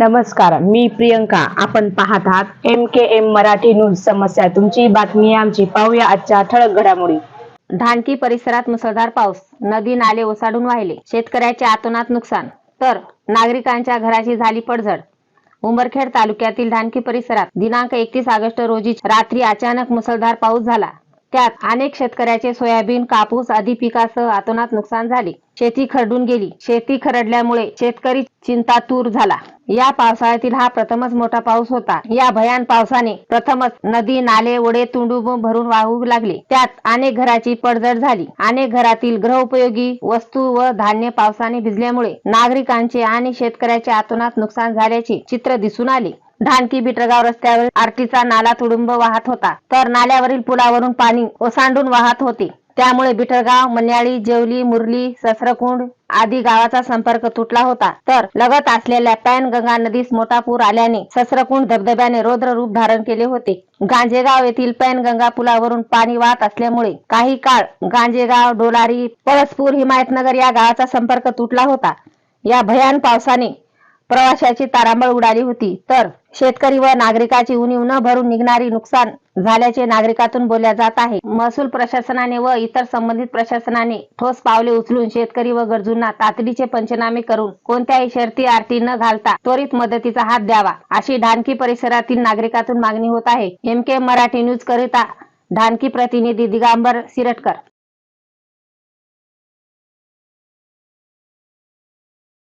नमस्कार मी प्रियंका. आपण पाहत आहात M K M Marathi news समस्या. तुमची बातमी आमची. पाहूया आजच्या ठळक घडामोडी. धानकी परिसरात मुसळधार पाऊस. नदी नाले ओसाडून वाहिले. शेतकऱ्याचे आतोनात नुकसान. तर नागरिकांच्या घराची झाली पडझड. उमरखेड तालुक्यातील धानकी परिसरात दिनांक एकतीस ऑगस्ट रोजी रात्री अचानक मुसळधार पाऊस झाला. त्यात अनेक शेतकऱ्याचे सोयाबीन कापूस आदी पिकासह आतोनात नुकसान झाले. शेती खरडून गेली. शेती खरडल्यामुळे शेतकरी चिंतातूर झाला. या पावसाळ्यातील हा प्रथमच मोठा पाऊस होता. या भयान पावसाने प्रथमच नदी नाले ओढे तुंडुब भरून वाहू लागले. त्यात अनेक घराची पडझड झाली. अनेक घरातील गृहोपयोगी वस्तू व धान्य पावसाने भिजल्यामुळे नागरिकांचे आणि शेतकऱ्याचे आतोनात नुकसान झाल्याचे चित्र दिसून आले. धानकी बिटरगाव रस्त्यावर आरटीचा नाला तुडुंब वाहत होता. तर नाल्यावरील पुलावरून पाणी ओसांडून वाहत होते. त्यामुळे बिटरगाव मन्याळी जेवली मुरली ससरकुंड आदी गावाचा संपर्क तुटला होता. तर लगत असलेल्या पॅनगंगा नदीस मोठा पूर आल्याने ससरकुंड धबधब्याने रौद्र रूप धारण केले होते. गांजेगाव येथील पॅनगंगा पुलावरून पाणी वाहत असल्यामुळे काही काळ गांजेगाव डोलारी पळसपूर हिमायतनगर या गावाचा संपर्क तुटला होता. या भयान पावसाने प्रवाशाची तारांबळ उडाली होती. तर शेतकरी व नागरिकाची उणीव न भरून निघणारी नुकसान झाल्याचे नागरिकातून बोलल्या जात आहे. महसूल प्रशासनाने व इतर संबंधित प्रशासनाने ठोस पावले उचलून शेतकरी व गरजूंना तातडीचे पंचनामे करून कोणत्याही शर्ती आरती न घालता त्वरित मदतीचा हात द्यावा अशी ढानकी परिसरातील नागरिकातून मागणी होत आहे. एम के मराठी न्यूज करिता ढानकी प्रतिनिधी दिगांबर सिरटकर